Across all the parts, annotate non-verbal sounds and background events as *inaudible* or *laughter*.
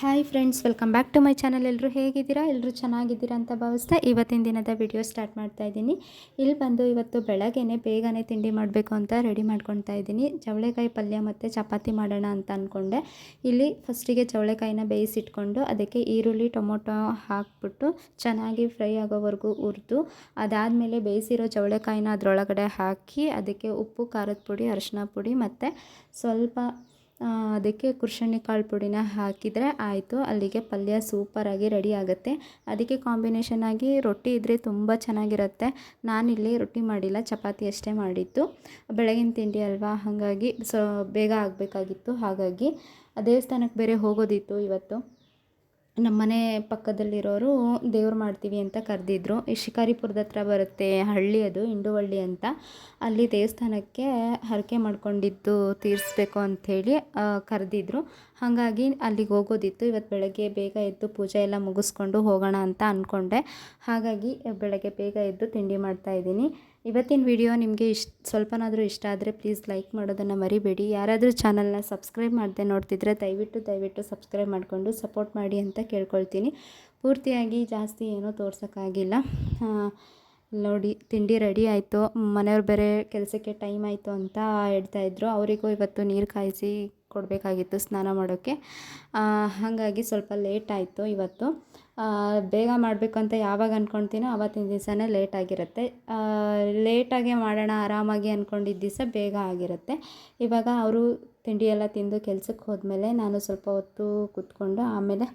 Hi friends welcome back to my channel ಎಲ್ಲರೂ ಹೇಗಿದ್ದೀರಾ? ಎಲ್ಲರೂ ಚೆನ್ನಾಗಿದ್ದೀರಾ ಅಂತ ಭಾವಿಸ್ತಾ ಇವತ್ತಿನ ದಿನದ ವಿಡಿಯೋ ಸ್ಟಾರ್ಟ್ ಮಾಡ್ತಾ ಇದ್ದೀನಿ. ಇಲ್ಲಿ ಬಂದು ಇವತ್ತು ಬೆಳಗ್ಗೆನೆ ಬೇಗನೆ ತಿಂಡಿ ಮಾಡಬೇಕು ಅಂತ ರೆಡಿ ಮಾಡ್ಕೊತಾ ಇದ್ದೀನಿ. ಚವಳೆಕಾಯಿ ಪಲ್ಯ ಮತ್ತು ಚಪಾತಿ ಮಾಡೋಣ ಅಂತ ಅಂದ್ಕೊಂಡೆ ಇಲ್ಲಿ ಫಸ್ಟಿಗೆ ಚವಳೆಕಾಯಿನ ಬೇಯಿಸಿಟ್ಕೊಂಡು ಅದಕ್ಕೆ ಈರುಳ್ಳಿ, ಟೊಮೊಟೊ ಹಾಕ್ಬಿಟ್ಟು ಚೆನ್ನಾಗಿ ಫ್ರೈ ಆಗೋವರೆಗೂ ಹುರಿದು, ಅದಾದಮೇಲೆ ಬೇಯಿಸಿರೋ ಚವಳೆಕಾಯಿನ ಅದರೊಳಗಡೆ ಹಾಕಿ, ಅದಕ್ಕೆ ಉಪ್ಪು, ಖಾರದ ಪುಡಿ, ಅರಿಶಿನ ಪುಡಿ ಮತ್ತು ಸ್ವಲ್ಪ ಅದಕ್ಕೆ ಕುರ್ಷಣಿ ಕಾಳು ಪುಡಿನ ಹಾಕಿದರೆ ಆಯಿತು. ಅಲ್ಲಿಗೆ ಪಲ್ಯ ಸೂಪರಾಗಿ ರೆಡಿ ಆಗುತ್ತೆ. ಅದಕ್ಕೆ ಕಾಂಬಿನೇಷನ್ ಆಗಿ ರೊಟ್ಟಿ ಇದ್ದರೆ ತುಂಬ ಚೆನ್ನಾಗಿರುತ್ತೆ. ನಾನಿಲ್ಲಿ ರೊಟ್ಟಿ ಮಾಡಿಲ್ಲ, ಚಪಾತಿ ಅಷ್ಟೇ ಮಾಡಿದ್ದು. ಬೆಳಗಿನ ತಿಂಡಿ ಅಲ್ವಾ, ಹಾಗಾಗಿ ಸೊ, ಬೇಗ ಆಗಬೇಕಾಗಿತ್ತು. ಹಾಗಾಗಿ ದೇವಸ್ಥಾನಕ್ಕೆ ಬೇರೆ ಹೋಗೋದಿತ್ತು ಇವತ್ತು. ನಮ್ಮ ಮನೆ ಪಕ್ಕದಲ್ಲಿರೋರು ದೇವ್ರು ಮಾಡ್ತೀವಿ ಅಂತ ಕರೆದಿದ್ರು. ಈ ಶಿಕಾರಿಪುರದ ಹತ್ರ ಬರುತ್ತೆ ಹಳ್ಳಿ ಅದು ಇಂಡುವಳ್ಳಿ ಅಂತ. ಅಲ್ಲಿ ದೇವಸ್ಥಾನಕ್ಕೆ ಹರಕೆ ಮಾಡ್ಕೊಂಡಿದ್ದು ತೀರಿಸ್ಬೇಕು ಅಂಥೇಳಿ ಕರೆದಿದ್ರು. ಹಾಗಾಗಿ ಅಲ್ಲಿಗೆ ಹೋಗೋದಿತ್ತು. ಇವತ್ತು ಬೆಳಗ್ಗೆ ಬೇಗ ಎದ್ದು ಪೂಜೆ ಎಲ್ಲ ಮುಗಿಸ್ಕೊಂಡು ಹೋಗೋಣ ಅಂತ ಅಂದ್ಕೊಂಡೆ ಹಾಗಾಗಿ ಬೆಳಗ್ಗೆ ಬೇಗ ಎದ್ದು ತಿಂಡಿ ಮಾಡ್ತಾ ಇದ್ದೀನಿ. ಇವತ್ತಿನ ವಿಡಿಯೋ ನಿಮಗೆ ಇಷ್ಟ, ಸ್ವಲ್ಪನಾದರೂ ಇಷ್ಟ ಆದರೆ ಪ್ಲೀಸ್ ಲೈಕ್ ಮಾಡೋದನ್ನು ಮರಿಬೇಡಿ. ಯಾರಾದರೂ ಚಾನಲ್ನ ಸಬ್ಸ್ಕ್ರೈಬ್ ಮಾಡದೆ ನೋಡ್ತಿದ್ರೆ ದಯವಿಟ್ಟು ದಯವಿಟ್ಟು ಸಬ್ಸ್ಕ್ರೈಬ್ ಮಾಡಿಕೊಂಡು ಸಪೋರ್ಟ್ ಮಾಡಿ ಅಂತ ಕೇಳ್ಕೊಳ್ತೀನಿ. ಪೂರ್ತಿಯಾಗಿ ಜಾಸ್ತಿ ಏನೂ ತೋರ್ಸೋಕ್ಕಾಗಿಲ್ಲ. ನೋಡಿ, ತಿಂಡಿ ರೆಡಿ ಆಯಿತು. ಮನೆಯವ್ರು ಬೇರೆ ಕೆಲಸಕ್ಕೆ ಟೈಮ್ ಆಯಿತು ಅಂತ ಹೇಳ್ತಾಯಿದ್ರು ಅವರಿಗೂ ಇವತ್ತು ನೀರು ಕಾಯಿಸಿ ಕೊಡಬೇಕಾಗಿತ್ತು ಸ್ನಾನ ಮಾಡೋಕ್ಕೆ. ಹಾಗಾಗಿ ಸ್ವಲ್ಪ ಲೇಟ್ ಆಯಿತು ಇವತ್ತು. ಬೇಗ ಮಾಡಬೇಕು ಅಂತ ಯಾವಾಗ ಅಂದ್ಕೊಳ್ತೀನೋ ಆವತ್ತಿನ ದಿವಸನೇ ಲೇಟ್ ಆಗಿರುತ್ತೆ. ಲೇಟಾಗೆ ಮಾಡೋಣ, ಆರಾಮಾಗಿ ಅಂದ್ಕೊಂಡಿದ್ದ ದಿವಸ ಬೇಗ ಆಗಿರುತ್ತೆ. ಇವಾಗ ಅವರು ತಿಂಡಿ ಎಲ್ಲ ತಿಂದು ಕೆಲ್ಸಕ್ಕೆ ಹೋದ್ಮೇಲೆ ನಾನು ಸ್ವಲ್ಪ ಹೊತ್ತು ಕೂತ್ಕೊಂಡು ಆಮೇಲೆ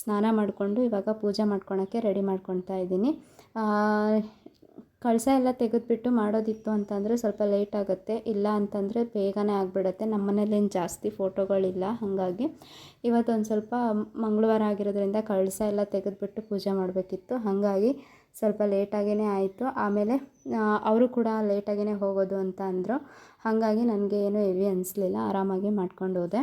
ಸ್ನಾನ ಮಾಡಿಕೊಂಡು ಇವಾಗ ಪೂಜೆ ಮಾಡ್ಕೊಳಕ್ಕೆ ರೆಡಿ ಮಾಡ್ಕೊತಾ ಇದ್ದೀನಿ. ಕಳಸ ಎಲ್ಲ ತೆಗೆದುಬಿಟ್ಟು ಮಾಡೋದಿತ್ತು ಅಂತಂದರೆ ಸ್ವಲ್ಪ ಲೇಟ್ ಆಗುತ್ತೆ. ಇಲ್ಲ ಅಂತಂದರೆ ಬೇಗನೆ ಆಗಿಬಿಡುತ್ತೆ. ನಮ್ಮ ಮನೇಲೇನು ಜಾಸ್ತಿ ಫೋಟೋಗಳಿಲ್ಲ ಹಾಗಾಗಿ ಇವತ್ತೊಂದು ಸ್ವಲ್ಪ ಮಂಗಳವಾರ ಆಗಿರೋದ್ರಿಂದ ಕಳಸ ಎಲ್ಲ ತೆಗೆದುಬಿಟ್ಟು ಪೂಜೆ ಮಾಡಬೇಕಿತ್ತು. ಹಾಗಾಗಿ ಸ್ವಲ್ಪ ಲೇಟಾಗೇ ಆಯಿತು. ಆಮೇಲೆ ಅವರು ಕೂಡ ಲೇಟಾಗೇ ಹೋಗೋದು ಅಂತ ಅಂದರು. ಹಾಗಾಗಿ ನನಗೆ ಏನೂ ಹೆವಿ ಅನಿಸ್ಲಿಲ್ಲ. ಆರಾಮಾಗಿ ಮಾಡ್ಕೊಂಡು ಹೋದೆ.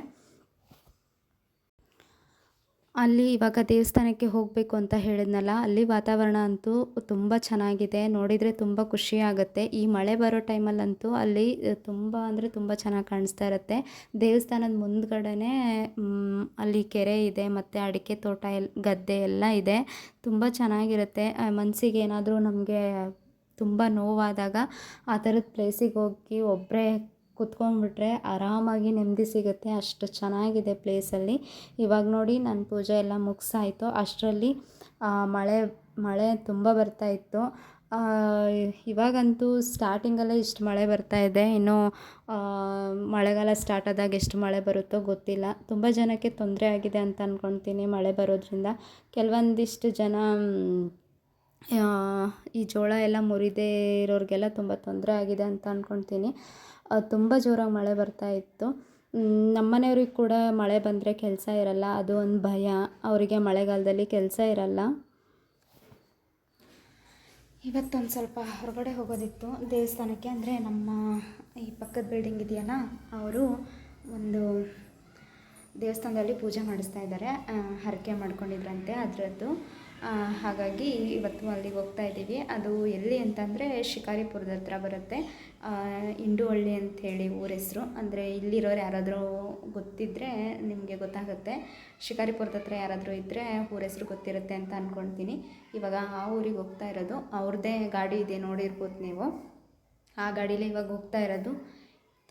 ಅಲ್ಲಿ ಇವಾಗ ದೇವಸ್ಥಾನಕ್ಕೆ ಹೋಗಬೇಕು ಅಂತ ಹೇಳಿದ್ನಲ್ಲ, ಅಲ್ಲಿ ವಾತಾವರಣ ಅಂತೂ ತುಂಬ ಚೆನ್ನಾಗಿದೆ. ನೋಡಿದರೆ ತುಂಬ ಖುಷಿ ಆಗುತ್ತೆ. ಈ ಮಳೆ ಬರೋ ಟೈಮಲ್ಲಂತೂ ಅಲ್ಲಿ ತುಂಬ ಅಂದರೆ ತುಂಬ ಚೆನ್ನಾಗಿ ಕಾಣಿಸ್ತಾ ಇರುತ್ತೆ. ದೇವಸ್ಥಾನದ ಮುಂದ್ಗಡೆನೇ ಅಲ್ಲಿ ಕೆರೆ ಇದೆ, ಮತ್ತು ಅಡಿಕೆ ತೋಟ ಎಲ್, ಗದ್ದೆ ಎಲ್ಲ ಇದೆ. ತುಂಬ ಚೆನ್ನಾಗಿರುತ್ತೆ. ಮನಸ್ಸಿಗೆ ಏನಾದರೂ ನಮಗೆ ತುಂಬ ನೋವಾದಾಗ ಆ ಥರದ ಪ್ಲೇಸಿಗೆ ಹೋಗಿ ಒಬ್ಬರೇ ಕುತ್ಕೊಂಡ್ಬಿಟ್ರೆ ಆರಾಮಾಗಿ ನೆಮ್ಮದಿ ಸಿಗುತ್ತೆ. ಅಷ್ಟು ಚೆನ್ನಾಗಿದೆ ಪ್ಲೇಸಲ್ಲಿ ಇವಾಗ ನೋಡಿ ನನ್ನ ಪೂಜೆ ಎಲ್ಲ ಮುಗಿಸಾಯಿತು. ಅಷ್ಟರಲ್ಲಿ ಮಳೆ ಮಳೆ ತುಂಬ ಬರ್ತಾ ಇತ್ತು. ಇವಾಗಂತೂ ಸ್ಟಾರ್ಟಿಂಗಲ್ಲೇ ಇಷ್ಟು ಮಳೆ ಬರ್ತಾ ಇದೆ. ಇನ್ನು ಮಳೆಗಾಲ ಸ್ಟಾರ್ಟ್ ಆದಾಗ ಎಷ್ಟು ಮಳೆ ಬರುತ್ತೋ ಗೊತ್ತಿಲ್ಲ. ತುಂಬ ಜನಕ್ಕೆ ತೊಂದರೆ ಆಗಿದೆ ಅಂತ ಅಂದ್ಕೊಳ್ತೀನಿ ಮಳೆ ಬರೋದ್ರಿಂದ. ಕೆಲವೊಂದಿಷ್ಟು ಜನ ಈ ಜೋಳ ಎಲ್ಲ ಮುರಿದೇ ಇರೋರಿಗೆಲ್ಲ ತುಂಬ ತೊಂದರೆ ಆಗಿದೆ ಅಂತ ಅಂದ್ಕೊಳ್ತೀನಿ ತುಂಬ ಜೋರಾಗಿ ಮಳೆ ಬರ್ತಾ ಇತ್ತು. ನಮ್ಮ ಮನೆಯವ್ರಿಗೆ ಕೂಡ ಮಳೆ ಬಂದರೆ ಕೆಲಸ ಇರಲ್ಲ. ಅದು ಒಂದು ಭಯ. ಅವರಿಗೆ ಮಳೆಗಾಲದಲ್ಲಿ ಕೆಲಸ ಇರಲ್ಲ. ಇವತ್ತೊಂದು ಸ್ವಲ್ಪ ಹೊರಗಡೆ ಹೋಗೋದಿತ್ತು. ದೇವಸ್ಥಾನಕ್ಕೆ ಅಂದರೆ ನಮ್ಮ ಈ ಪಕ್ಕದ ಬಿಲ್ಡಿಂಗ್ ಇದೆಯಲ್ಲ, ಅವರು ಒಂದು ದೇವಸ್ಥಾನದಲ್ಲಿ ಪೂಜೆ ಮಾಡಿಸ್ತಾ ಇದ್ದಾರೆ ಹರಕೆ ಮಾಡ್ಕೊಂಡಿದ್ರಂತೆ ಅದರದ್ದು. ಹಾಗಾಗಿ ಇವತ್ತು ಅಲ್ಲಿಗೆ ಹೋಗ್ತಾ ಇದ್ದೀವಿ. ಅದು ಎಲ್ಲಿ ಅಂತಂದರೆ ಶಿಕಾರಿಪುರದ ಹತ್ರ ಬರುತ್ತೆ. ಇಂಡುಹಳ್ಳಿ ಅಂಥೇಳಿ ಊರ ಹೆಸರು. ಅಂದರೆ ಇಲ್ಲಿರೋರು ಯಾರಾದರೂ ಗೊತ್ತಿದ್ದರೆ ನಿಮಗೆ ಗೊತ್ತಾಗುತ್ತೆ. ಶಿಕಾರಿಪುರದ ಹತ್ರ ಯಾರಾದರೂ ಇದ್ದರೆ ಊರ ಹೆಸರು ಗೊತ್ತಿರುತ್ತೆ ಅಂತ ಅಂದ್ಕೊಳ್ತೀನಿ ಇವಾಗ ಆ ಊರಿಗೆ ಹೋಗ್ತಾ ಇರೋದು. ಅವ್ರದ್ದೇ ಗಾಡಿ ಇದೆ ನೋಡಿರ್ಬೋದು ನೀವು. ಆ ಗಾಡೀಲಿ ಇವಾಗ ಹೋಗ್ತಾ ಇರೋದು.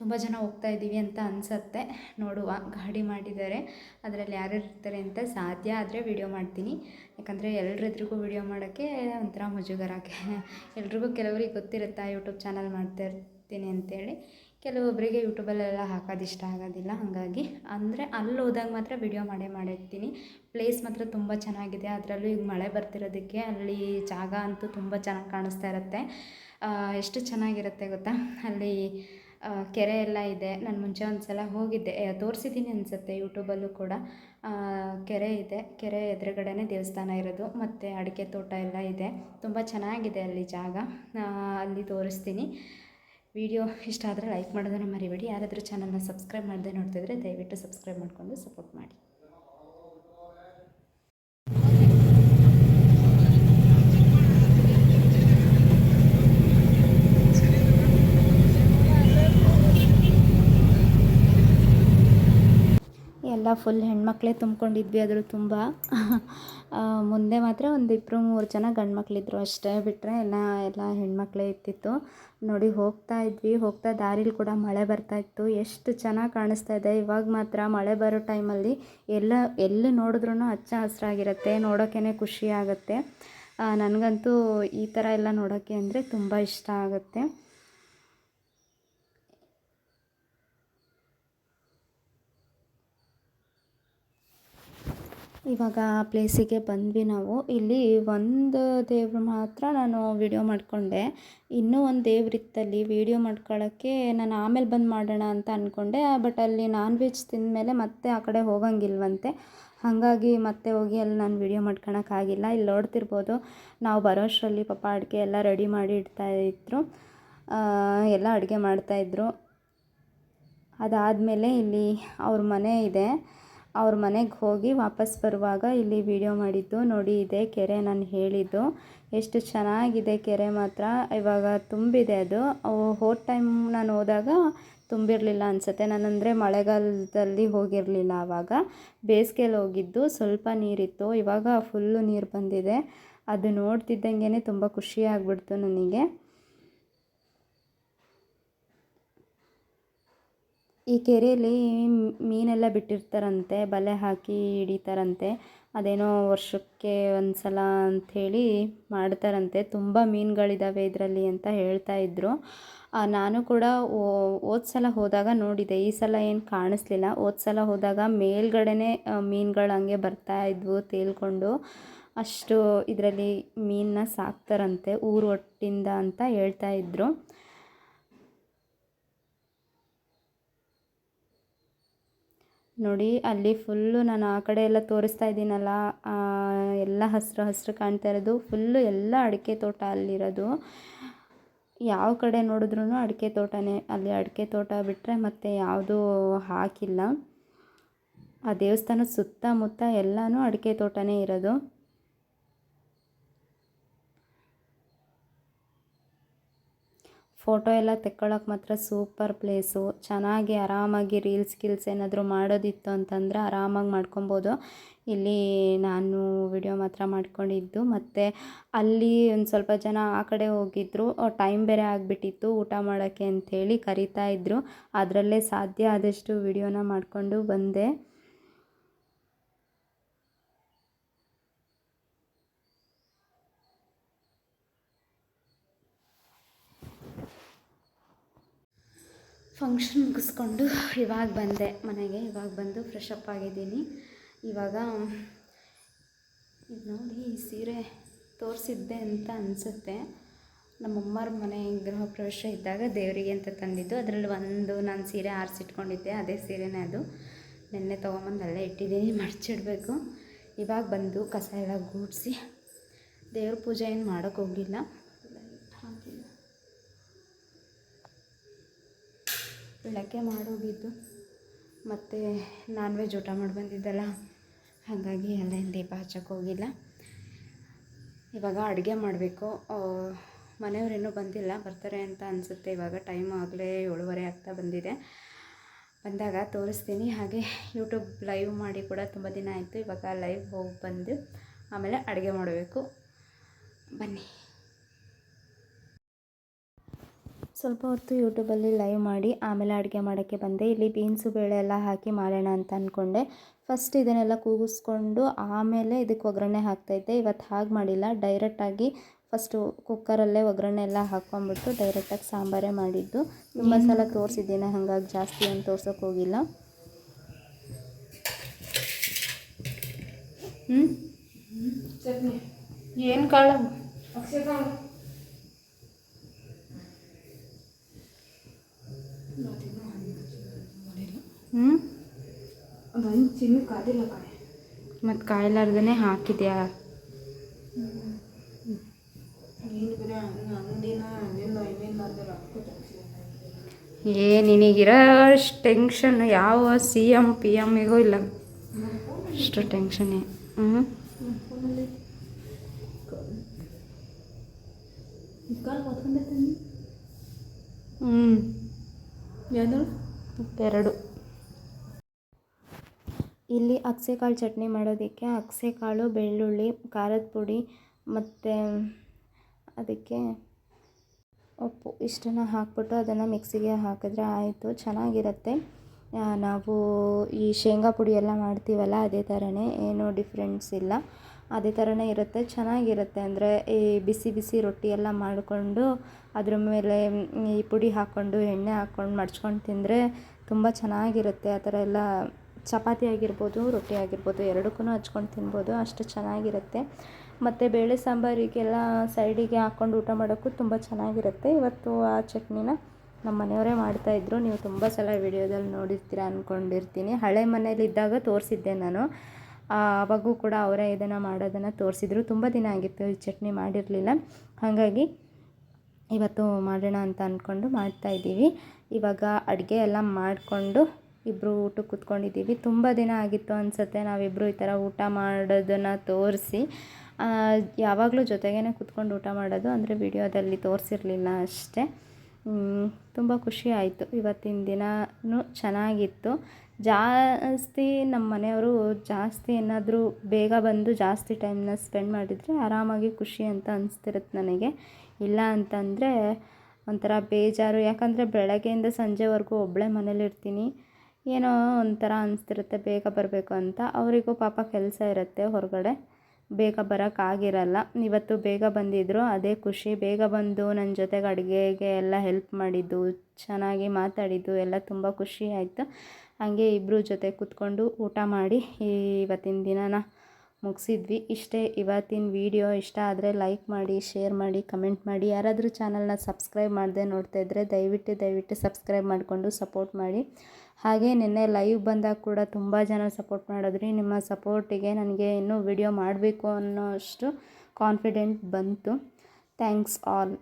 ತುಂಬ ಜನ ಹೋಗ್ತಾ ಇದ್ದೀವಿ ಅಂತ ಅನಿಸತ್ತೆ. ನೋಡುವ ಗಾಡಿ ಮಾಡಿದ್ದಾರೆ. ಅದರಲ್ಲಿ ಯಾರ್ಯಾರು ಇರ್ತಾರೆ ಅಂತ ಸಾಧ್ಯ ಆದರೆ ವಿಡಿಯೋ ಮಾಡ್ತೀನಿ. ಯಾಕಂದರೆ ಎಲ್ರೆದ್ರಿಗೂ ವಿಡಿಯೋ ಮಾಡೋಕ್ಕೆ ಒಂಥರ ಮುಜುಗರಾಗೆ *laughs* ಎಲ್ರಿಗೂ ಕೆಲವರಿಗೆ ಗೊತ್ತಿರುತ್ತಾ ಯೂಟ್ಯೂಬ್ ಚಾನಲ್ ಮಾಡ್ತಾ ಇರ್ತೀನಿ ಅಂತೇಳಿ. ಕೆಲವೊಬ್ಬರಿಗೆ ಯೂಟ್ಯೂಬಲ್ಲೆಲ್ಲ ಹಾಕೋದು ಇಷ್ಟ ಆಗೋದಿಲ್ಲ, ಹಾಗಾಗಿ ಅಂದರೆ ಅಲ್ಲಿ ಹೋದಾಗ ಮಾತ್ರ ವಿಡಿಯೋ ಮಾಡೇ ಮಾಡಿರ್ತೀನಿ. ಪ್ಲೇಸ್ ಮಾತ್ರ ತುಂಬ ಚೆನ್ನಾಗಿದೆ. ಅದರಲ್ಲೂ ಈಗ ಮಳೆ ಬರ್ತಿರೋದಕ್ಕೆ ಅಲ್ಲಿ ಜಾಗ ಅಂತೂ ತುಂಬ ಚೆನ್ನಾಗಿ ಕಾಣಿಸ್ತಾ ಇರುತ್ತೆ. ಎಷ್ಟು ಚೆನ್ನಾಗಿರುತ್ತೆ ಗೊತ್ತಾ? ಅಲ್ಲಿ ಕೆರೆ ಎಲ್ಲ ಇದೆ. ನಾನು ಮುಂಚೆ ಒಂದು ಸಲ ಹೋಗಿದ್ದೆ ತೋರಿಸಿದ್ದೀನಿ ಅನಿಸುತ್ತೆ ಯೂಟ್ಯೂಬಲ್ಲೂ ಕೂಡ. ಕೆರೆ ಇದೆ. ಕೆರೆ ಎದುರುಗಡೆನೇ ದೇವಸ್ಥಾನ ಇರೋದು. ಮತ್ತು ಅಡಿಕೆ ತೋಟ ಎಲ್ಲ ಇದೆ. ತುಂಬ ಚೆನ್ನಾಗಿದೆ ಅಲ್ಲಿ ಜಾಗ. ಅಲ್ಲಿ ತೋರಿಸ್ತೀನಿ. ವಿಡಿಯೋ ಇಷ್ಟ ಆದರೆ ಲೈಕ್ ಮಾಡೋದನ್ನು ಮರಿಬೇಡಿ. ಯಾರಾದರೂ ಚಾನಲ್ನ ಸಬ್ಸ್ಕ್ರೈಬ್ ಮಾಡದೆ ನೋಡ್ತಿದ್ರೆ ದಯವಿಟ್ಟು ಸಬ್ಸ್ಕ್ರೈಬ್ ಮಾಡಿಕೊಂಡು ಸಪೋರ್ಟ್ ಮಾಡಿ. ಫುಲ್ ಹೆಣ್ಮಕ್ಳೇ ತುಂಬ್ಕೊಂಡಿದ್ವಿ ಅದ್ರ ತುಂಬ. ಮುಂದೆ ಮಾತ್ರ ಒಂದು ಇಬ್ಬರು ಮೂರು ಜನ ಗಂಡು ಮಕ್ಕಳಿದ್ರು ಅಷ್ಟೇ. ಬಿಟ್ಟರೆ ಎಲ್ಲ ಎಲ್ಲ ಹೆಣ್ಮಕ್ಳೇ ಇರ್ತಿತ್ತು. ನೋಡಿ ಹೋಗ್ತಾ ಇದ್ವಿ. ಹೋಗ್ತಾ ದಾರಿಲಿ ಕೂಡ ಮಳೆ ಬರ್ತಾ ಇತ್ತು. ಎಷ್ಟು ಚೆನ್ನಾಗಿ ಕಾಣಿಸ್ತಾ ಇದೆ. ಇವಾಗ ಮಾತ್ರ ಮಳೆ ಬರೋ ಟೈಮಲ್ಲಿ ಎಲ್ಲ, ಎಲ್ಲಿ ನೋಡಿದ್ರೂ ಹಚ್ಚ ಹಸಿರಾಗಿರುತ್ತೆ ನೋಡೋಕ್ಕೇ ಖುಷಿ ಆಗುತ್ತೆ. ನನಗಂತೂ ಈ ಥರ ಎಲ್ಲ ನೋಡೋಕ್ಕೆ ಅಂದರೆ ತುಂಬ ಇಷ್ಟ ಆಗುತ್ತೆ. ಇವಾಗ ಆ ಪ್ಲೇಸಿಗೆ ಬಂದ್ವಿ ನಾವು. ಇಲ್ಲಿ ಒಂದು ದೇವ್ರು ಮಾತ್ರ ನಾನು ವಿಡಿಯೋ ಮಾಡಿಕೊಂಡೆ. ಇನ್ನೂ ಒಂದು ದೇವ್ರಿತ್ತಲ್ಲಿ ವಿಡಿಯೋ ಮಾಡ್ಕೊಳ್ಳೋಕ್ಕೆ ನಾನು ಆಮೇಲೆ ಬಂದು ಮಾಡೋಣ ಅಂತ ಅಂದ್ಕೊಂಡೆ ಬಟ್ ಅಲ್ಲಿ ನಾನ್ ವೆಜ್ ತಿಂದಮೇಲೆ ಮತ್ತೆ ಆ ಕಡೆ ಹೋಗಂಗಿಲ್ವಂತೆ. ಹಾಗಾಗಿ ಮತ್ತೆ ಹೋಗಿ ಅಲ್ಲಿ ನಾನು ವಿಡಿಯೋ ಮಾಡ್ಕೊಳಕ್ಕಾಗಿಲ್ಲ ಇಲ್ಲಿ ನೋಡ್ತಿರ್ಬೋದು ನಾವು ಬರೋ ಅಷ್ಟರಲ್ಲಿ ಪಾಪ ಅಡುಗೆ ಎಲ್ಲ ರೆಡಿ ಮಾಡಿ ಇಡ್ತಾ ಇದ್ರು. ಎಲ್ಲ ಅಡುಗೆ ಮಾಡ್ತಾಯಿದ್ರು ಅದಾದಮೇಲೆ ಇಲ್ಲಿ ಅವ್ರ ಮನೆ ಇದೆ. ಅವ್ರ ಮನೆಗೆ ಹೋಗಿ ವಾಪಸ್ ಬರುವಾಗ ಇಲ್ಲಿ ವಿಡಿಯೋ ಮಾಡಿದ್ದು. ನೋಡಿ, ಇದೆ ಕೆರೆ ನಾನು ಹೇಳಿದ್ದು. ಎಷ್ಟು ಚೆನ್ನಾಗಿದೆ ಕೆರೆ ಮಾತ್ರ. ಇವಾಗ ತುಂಬಿದೆ ಅದು. ಹೋದ ಟೈಮ್ ನಾನು ಹೋದಾಗ ತುಂಬಿರಲಿಲ್ಲ ಅನಿಸುತ್ತೆ. ನಾನಂದರೆ ಮಳೆಗಾಲದಲ್ಲಿ ಹೋಗಿರಲಿಲ್ಲ ಆವಾಗ ಬೇಸಿಗೆಯಲ್ಲಿ ಹೋಗಿದ್ದು, ಸ್ವಲ್ಪ ನೀರಿತ್ತು. ಇವಾಗ ಫುಲ್ಲು ನೀರು ಬಂದಿದೆ. ಅದು ನೋಡ್ತಿದ್ದಂಗೆ ತುಂಬ ಖುಷಿ ನನಗೆ. ಈ ಕೆರೆಯಲ್ಲಿ ಮೀನೆಲ್ಲ ಬಿಟ್ಟಿರ್ತಾರಂತೆ, ಬಲೆ ಹಾಕಿ ಹಿಡಿತಾರಂತೆ. ಅದೇನೋ ವರ್ಷಕ್ಕೆ ಒಂದು ಸಲ ಅಂಥೇಳಿ ಮಾಡ್ತಾರಂತೆ. ತುಂಬ ಮೀನುಗಳಿದ್ದಾವೆ ಇದರಲ್ಲಿ ಅಂತ ಹೇಳ್ತಾ ಇದ್ದರು ನಾನು ಕೂಡ ಹೋದ ಸಲ ಹೋದಾಗ ನೋಡಿದೆ. ಈ ಸಲ ಏನು ಕಾಣಿಸ್ಲಿಲ್ಲ. ಹೋದ ಸಲ ಹೋದಾಗ ಮೇಲ್ಗಡೆನೇ ಮೀನುಗಳು ಹಂಗೆ ಬರ್ತಾ ಇದ್ವು ತೇಲ್ಕೊಂಡು. ಅಷ್ಟು ಇದರಲ್ಲಿ ಮೀನನ್ನ ಸಾಕ್ತಾರಂತೆ, ಊರು ಒಟ್ಟಿಂದ ಅಂತ ಹೇಳ್ತಾ ಇದ್ರು. ನೋಡಿ, ಅಲ್ಲಿ ಫುಲ್ಲು ನಾನು ಆ ಕಡೆ ಎಲ್ಲ ತೋರಿಸ್ತಾ ಇದ್ದೀನಲ್ಲ ಎಲ್ಲ ಹಸಿರು ಹಸಿರು ಕಾಣ್ತಾ ಇರೋದು ಫುಲ್ಲು ಎಲ್ಲ ಅಡಿಕೆ ತೋಟ ಅಲ್ಲಿರೋದು. ಯಾವ ಕಡೆ ನೋಡಿದ್ರೂ ಅಡಿಕೆ ತೋಟನೇ, ಅಲ್ಲಿ ಅಡಿಕೆ ತೋಟ ಬಿಟ್ಟರೆ ಮತ್ತೆ ಯಾವುದೂ ಹಾಕಿಲ್ಲ. ಆ ದೇವಸ್ಥಾನದ ಸುತ್ತಮುತ್ತ ಎಲ್ಲನೂ ಅಡಿಕೆ ತೋಟನೇ ಇರೋದು. ಫೋಟೋ ಎಲ್ಲ ತೆಕ್ಕೊಳ್ಳೋಕೆ ಮಾತ್ರ ಸೂಪರ್ ಪ್ಲೇಸು. ಚೆನ್ನಾಗಿ ಆರಾಮಾಗಿ ರೀಲ್ಸ್ ಗಿಲ್ಸ್ ಏನಾದರೂ ಮಾಡೋದಿತ್ತು ಅಂತಂದರೆ ಆರಾಮಾಗಿ ಮಾಡ್ಕೊಬೋದು. ಇಲ್ಲಿ ನಾನು ವಿಡಿಯೋ ಮಾತ್ರ ಮಾಡ್ಕೊಂಡಿದ್ದು. ಮತ್ತು ಅಲ್ಲಿ ಒಂದು ಸ್ವಲ್ಪ ಜನ ಆ ಕಡೆ ಹೋಗಿದ್ದರು ಟೈಮ್ ಬೇರೆ ಆಗಿಬಿಟ್ಟಿತ್ತು ಊಟ ಮಾಡೋಕ್ಕೆ ಅಂಥೇಳಿ ಕರಿತಾ ಇದ್ದರು ಅದರಲ್ಲೇ ಸಾಧ್ಯ ಆದಷ್ಟು ವಿಡಿಯೋನ ಮಾಡಿಕೊಂಡು ಬಂದೆ. ಫಂಕ್ಷನ್ ಮುಗಿಸ್ಕೊಂಡು ಇವಾಗ ಬಂದೆ ಮನೆಗೆ, ಇವಾಗ ಬಂದು ಫ್ರೆಶ್ ಅಪ್ ಆಗಿದ್ದೀನಿ. ಇವಾಗ, ಇದು ನೋಡಿ ಈ ಸೀರೆ ತೋರಿಸಿದ್ದೆ ಅಂತ ಅನಿಸುತ್ತೆ. ನಮ್ಮಮ್ಮರ ಮನೆ ಗೃಹ ಪ್ರವೇಶ ಇದ್ದಾಗ ದೇವರಿಗೆ ಅಂತ ತಂದಿದ್ದು. ಅದರಲ್ಲಿ ಒಂದು ನಾನು ಸೀರೆ ಆರಿಸಿಟ್ಕೊಂಡಿದ್ದೆ, ಅದೇ ಸೀರೆನೇ ಅದು. ನಿನ್ನೆ ತೊಗೊಂಬಂದು ಅಲ್ಲೇ ಇಟ್ಟಿದ್ದೀನಿ ಮಡಚಿಡ್ಬೇಕು ಇವಾಗ ಬಂದು ಕಸ ಎಲ್ಲ ಗೂಡಿಸಿ ದೇವ್ರ ಪೂಜೆ ಏನು ಮಾಡೋಕ್ಕೆ ಹೋಗಿಲ್ಲ ಹಾಕಿಲ್ಲ ಬೆಳಗ್ಗೆ ಮಾಡೋಗಿದ್ದು. ಮತ್ತು ನಾನ್ ವೆಜ್ ಊಟ ಮಾಡಿ ಬಂದಿದ್ದಲ್ಲ, ಹಾಗಾಗಿ ಅಲ್ಲೇನು ದೀಪ ಹಚ್ಚಕ್ಕೆ ಹೋಗಿಲ್ಲ. ಇವಾಗ ಅಡುಗೆ ಮಾಡಬೇಕು. ಮನೆಯವರೇನೂ ಬಂದಿಲ್ಲ, ಬರ್ತಾರೆ ಅಂತ ಅನಿಸುತ್ತೆ. ಇವಾಗ ಟೈಮ್ ಆಗಲೇ ಏಳುವರೆ ಆಗ್ತಾ ಬಂದಿದೆ. ಬಂದಾಗ ತೋರಿಸ್ತೀನಿ. ಹಾಗೆ ಯೂಟ್ಯೂಬ್ ಲೈವ್ ಮಾಡಿ ಕೂಡ ತುಂಬ ದಿನ ಆಯಿತು. ಇವಾಗ ಲೈವ್ ಹೋಗಿ ಬಂದು ಆಮೇಲೆ ಅಡುಗೆ ಮಾಡಬೇಕು. ಬನ್ನಿ. ಸ್ವಲ್ಪ ಹೊತ್ತು ಯೂಟ್ಯೂಬಲ್ಲಿ ಲೈವ್ ಮಾಡಿ ಆಮೇಲೆ ಅಡುಗೆ ಮಾಡೋಕ್ಕೆ ಬಂದೆ. ಇಲ್ಲಿ ಬೀನ್ಸು ಬೇಳೆ ಎಲ್ಲ ಹಾಕಿ ಮಾಡೋಣ ಅಂತ ಅಂದ್ಕೊಂಡೆ ಫಸ್ಟ್ ಇದನ್ನೆಲ್ಲ ಕೂಗಿಸ್ಕೊಂಡು ಆಮೇಲೆ ಇದಕ್ಕೆ ಒಗ್ಗರಣೆ ಹಾಕ್ತಾಯಿದ್ದೆ. ಇವತ್ತು ಹಾಗೆ ಮಾಡಿಲ್ಲ. ಡೈರೆಕ್ಟಾಗಿ ಫಸ್ಟು ಕುಕ್ಕರಲ್ಲೇ ಒಗ್ಗರಣೆ ಎಲ್ಲ ಹಾಕ್ಕೊಂಬಿಟ್ಟು ಡೈರೆಕ್ಟಾಗಿ ಸಾಂಬಾರೇ ಮಾಡಿದ್ದು. ತುಂಬ ಸಲ ತೋರಿಸಿದ್ದೀನಿ. ಹಾಗಾಗಿ ಜಾಸ್ತಿ ಏನು ತೋರ್ಸೋಕೆ ಹೋಗಿಲ್ಲ. ಏನು ಕಾಳು ಅಕ್ಷಯ ಕಾಳು ಹ್ಞೂ ಮತ್ತು ಕಾಯಿಲಾರ್ದೇ ಹಾಕಿದ್ಯಾ? ಏ ನಿನಗಿರೋ ಅಷ್ಟು ಟೆನ್ಷನ್ ಯಾವ ಸಿ ಎಂ ಪಿ ಎಮ್ಮಿಗೂ ಇಲ್ಲ. ಅಷ್ಟು ಟೆನ್ಷನ್ನೇ ಹ್ಞೂ ಹ್ಞೂ ಯಾವ್ದು? ಎರಡು. ಇಲ್ಲಿ ಅಗಸೆಕಾಳು ಚಟ್ನಿ ಮಾಡೋದಕ್ಕೆ ಅಗಸೆಕಾಳು ಬೆಳ್ಳುಳ್ಳಿ, ಖಾರದ ಪುಡಿ ಮತ್ತು ಅದಕ್ಕೆ ಉಪ್ಪು ಇಷ್ಟನ್ನು ಹಾಕ್ಬಿಟ್ಟು ಅದನ್ನು ಮಿಕ್ಸಿಗೆ ಹಾಕಿದ್ರೆ ಆಯಿತು, ಚೆನ್ನಾಗಿರುತ್ತೆ. ನಾವು ಈ ಶೇಂಗಾ ಪುಡಿ ಎಲ್ಲ ಮಾಡ್ತೀವಲ್ಲ, ಅದೇ ಥರನೇ ಏನೂ ಡಿಫ್ರೆನ್ಸ್ ಇಲ್ಲ. ಅದೇ ಥರನೇ ಇರುತ್ತೆ, ಚೆನ್ನಾಗಿರುತ್ತೆ. ಅಂದರೆ ಈ ಬಿಸಿ ಬಿಸಿ ರೊಟ್ಟಿ ಎಲ್ಲ ಮಾಡಿಕೊಂಡು ಅದ್ರ ಮೇಲೆ ಈ ಪುಡಿ ಹಾಕ್ಕೊಂಡು ಎಣ್ಣೆ ಹಾಕ್ಕೊಂಡು ಮಡ್ಚ್ಕೊಂಡು ತಿಂದರೆ ತುಂಬ ಚೆನ್ನಾಗಿರುತ್ತೆ. ಆ ಥರ ಎಲ್ಲ ಚಪಾತಿ ಆಗಿರ್ಬೋದು, ರೊಟ್ಟಿ ಆಗಿರ್ಬೋದು ಎರಡಕ್ಕೂ ಹಚ್ಕೊಂಡು ತಿನ್ಬೋದು, ಅಷ್ಟು ಚೆನ್ನಾಗಿರುತ್ತೆ. ಮತ್ತು ಬೇಳೆ ಸಾಂಬಾರಿಗೆಲ್ಲ ಸೈಡಿಗೆ ಹಾಕ್ಕೊಂಡು ಊಟ ಮಾಡೋಕ್ಕೂ ತುಂಬ ಚೆನ್ನಾಗಿರುತ್ತೆ. ಇವತ್ತು ಆ ಚಟ್ನಿನ ನಮ್ಮ ಮನೆಯವರೇ ಮಾಡ್ತಾಯಿದ್ರು ನೀವು ತುಂಬ ಸಲ ವಿಡಿಯೋದಲ್ಲಿ ನೋಡಿರ್ತೀರ ಅಂದ್ಕೊಂಡಿರ್ತೀನಿ ಹಳೆ ಮನೇಲಿದ್ದಾಗ ತೋರಿಸಿದ್ದೆ ನಾನು. ಆವಾಗೂ ಕೂಡ ಅವರೇ ಇದನ್ನು ಮಾಡೋದನ್ನು ತೋರಿಸಿದ್ರು. ತುಂಬ ದಿನ ಆಗಿತ್ತು, ಈ ಚಟ್ನಿ ಮಾಡಿರಲಿಲ್ಲ. ಹಾಗಾಗಿ ಇವತ್ತು ಮಾಡೋಣ ಅಂತ ಅಂದ್ಕೊಂಡು ಮಾಡ್ತಾಯಿದ್ದೀವಿ ಇವಾಗ ಅಡುಗೆ ಎಲ್ಲ ಮಾಡಿಕೊಂಡು ಇಬ್ಬರು ಊಟಕ್ಕೆ ಕೂತ್ಕೊಂಡಿದ್ದೀವಿ. ತುಂಬ ದಿನ ಆಗಿತ್ತು ಅನಿಸುತ್ತೆ. ನಾವಿಬ್ಬರು ಈ ಥರ ಊಟ ಮಾಡೋದನ್ನು ತೋರಿಸಿ. ಯಾವಾಗಲೂ ಜೊತೆಗೇ ಕೂತ್ಕೊಂಡು ಊಟ ಮಾಡೋದು ಅಂದರೆ ವಿಡಿಯೋದಲ್ಲಿ ತೋರಿಸಿರಲಿಲ್ಲ ಅಷ್ಟೇ. ತುಂಬ ಖುಷಿ ಆಯಿತು. ಇವತ್ತಿನ ದಿನವೂ ಚೆನ್ನಾಗಿತ್ತು. ಜಾಸ್ತಿ ನಮ್ಮ ಮನೆಯವರು ಜಾಸ್ತಿ ಏನಾದರೂ ಬೇಗ ಬಂದು ಜಾಸ್ತಿ ಟೈಮ್ನ ಸ್ಪೆಂಡ್ ಮಾಡಿದರೆ ಆರಾಮಾಗಿ ಖುಷಿ ಅಂತ ಅನಿಸ್ತಿರುತ್ತೆ ನನಗೆ. ಇಲ್ಲ ಅಂತಂದರೆ ಒಂಥರ ಬೇಜಾರು. ಯಾಕಂದರೆ ಬೆಳಗ್ಗೆಯಿಂದ ಸಂಜೆವರೆಗೂ ಒಬ್ಬಳೇ ಮನೇಲಿರ್ತೀನಿ ಏನೋ ಒಂಥರ ಅನಿಸ್ತಿರುತ್ತೆ, ಬೇಗ ಬರಬೇಕು ಅಂತ. ಅವರಿಗೂ ಪಾಪ ಕೆಲಸ ಇರುತ್ತೆ ಹೊರಗಡೆ. ಬೇಗ ಬರೋಕ್ಕಾಗಿರಲ್ಲ ಇವತ್ತು ಬೇಗ ಬಂದಿದ್ದರು ಅದೇ ಖುಷಿ. ಬೇಗ ಬಂದು ನನ್ನ ಜೊತೆಗೆ ಅಡುಗೆಗೆ ಎಲ್ಲ ಹೆಲ್ಪ್ ಮಾಡಿದ್ದು, ಚೆನ್ನಾಗಿ ಮಾತಾಡಿದ್ದು, ಎಲ್ಲ ತುಂಬ ಖುಷಿ ಆಯಿತು. ಹಾಗೆ ಇಬ್ಬರು ಜೊತೆ ಕೂತ್ಕೊಂಡು ಊಟ ಮಾಡಿ ಇವತ್ತಿನ ದಿನನ ಮುಗಿಸಿದ್ವಿ. ಇಷ್ಟೇ, ಇವತ್ತಿನ ವಿಡಿಯೋ ಇಷ್ಟ ಆದರೆ ಲೈಕ್ ಮಾಡಿ ಶೇರ್ ಮಾಡಿ ಕಮೆಂಟ್ ಮಾಡಿ. ಯಾರಾದರೂ ಚಾನಲ್ನ ಸಬ್ಸ್ಕ್ರೈಬ್ ಮಾಡದೆ ನೋಡ್ತಾ ಇದ್ದರೆ ದಯವಿಟ್ಟು ದಯವಿಟ್ಟು ಸಬ್ಸ್ಕ್ರೈಬ್ ಮಾಡಿಕೊಂಡು ಸಪೋರ್ಟ್ ಮಾಡಿ. ಹಾಗೆ ನಿನ್ನೆ ಲೈವ್ ಬಂದಾಗ ಕೂಡ ತುಂಬ ಜನ ಸಪೋರ್ಟ್ ಮಾಡಿದ್ರಿ. ನಿಮ್ಮ ಸಪೋರ್ಟಿಗೆ ನನಗೆ ಇನ್ನೂ ವಿಡಿಯೋ ಮಾಡಬೇಕು ಅನ್ನೋ ಅಷ್ಟು ಕಾನ್ಫಿಡೆಂಟ್ ಬಂತು. Thanks all